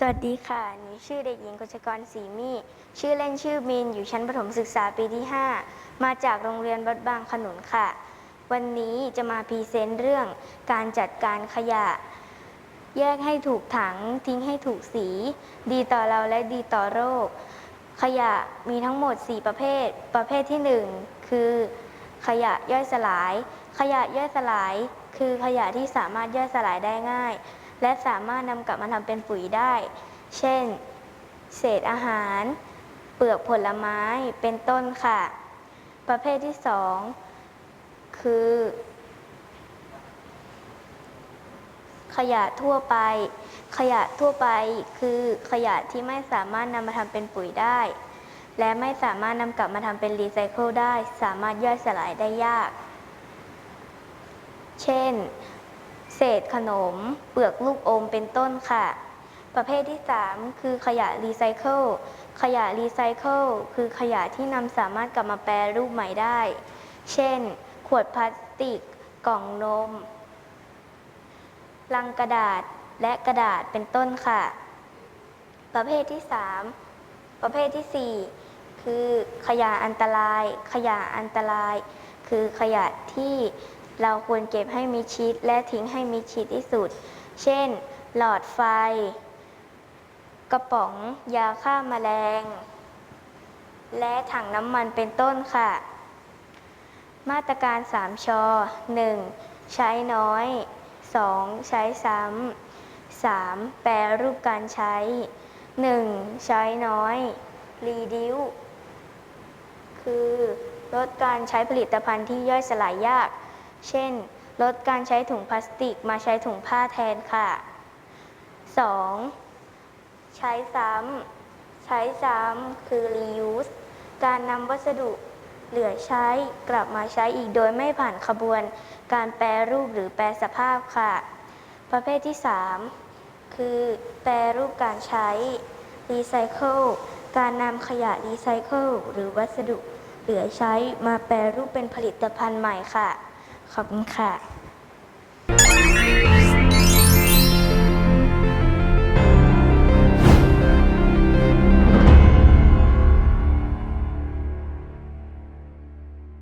สวัสดีค่ะ หนูชื่อเด็กหญิงกฤษกรศรีมีชื่อเล่นชื่อมิน อยู่ชั้นประถมศึกษาปีที่ 5 มาจากโรงเรียนวัดบางขนุนค่ะ วันนี้จะมาพรีเซนต์เรื่องการจัดการขยะ แยกให้ถูกถัง ทิ้งให้ถูกสี ดีต่อเราและดีต่อโรค ขยะมีทั้งหมด 4 ประเภท ประเภทที่ 1 คือ ขยะย่อยสลาย ขยะย่อยสลาย คือขยะที่สามารถย่อยสลายได้ง่าย และสามารถนำกลับมาทำเป็นปุ๋ยได้ เช่น เศษอาหาร เปลือกผลไม้เป็นต้นค่ะ ประเภทที่ 2 คือ ขยะทั่วไป ขยะทั่วไปคือขยะที่ไม่สามารถนำมาทำเป็นปุ๋ยได้ และไม่สามารถนำกลับมาทำเป็นรีไซเคิลได้ สามารถย่อยสลายได้ยาก เช่น เศษขนม เปลือกลูกอมเป็นต้นค่ะ ประเภทที่ 3 คือขยะรีไซเคิลขยะรีไซเคิลคือขยะที่นำสามารถกลับมาแปรรูปใหม่ได้ เช่น ขวดพลาสติก กล่องนม ลังกระดาษและกระดาษเป็นต้นค่ะ ประเภทที่ 3 ประเภทที่ 4 คือขยะอันตราย ขยะอันตราย คือขยะที่ เราควรเก็บให้มิดชิดและทิ้งให้มิดชิดที่สุด เช่น หลอดไฟ กระป๋อง ยาฆ่าแมลง และถังน้ำมันเป็นต้นค่ะ มาตรการ 3ชอ 1. ใช้น้อย 2. ใช้ซ้ำ 3. แปรรูปการใช้ 1. ใช้น้อย reduce คือลดการใช้ผลิตภัณฑ์ที่ย่อยสลายยาก เช่น ลดการใช้ถุงพลาสติกมาใช้ถุงผ้าแทนค่ะ 2. ใช้ซ้ำใช้ซ้ำคือ reuse การนำวัสดุเหลือใช้กลับมาใช้อีกโดยไม่ผ่านขบวน การแปรรูปหรือแปรสภาพค่ะ ประเภทที่ 3 คือแปรรูปการใช้ recycle การนำขยะรีไซเคิลหรือวัสดุเหลือใช้มาแปรรูปเป็นผลิตภัณฑ์ใหม่ค่ะ ขอบคุณค่ะ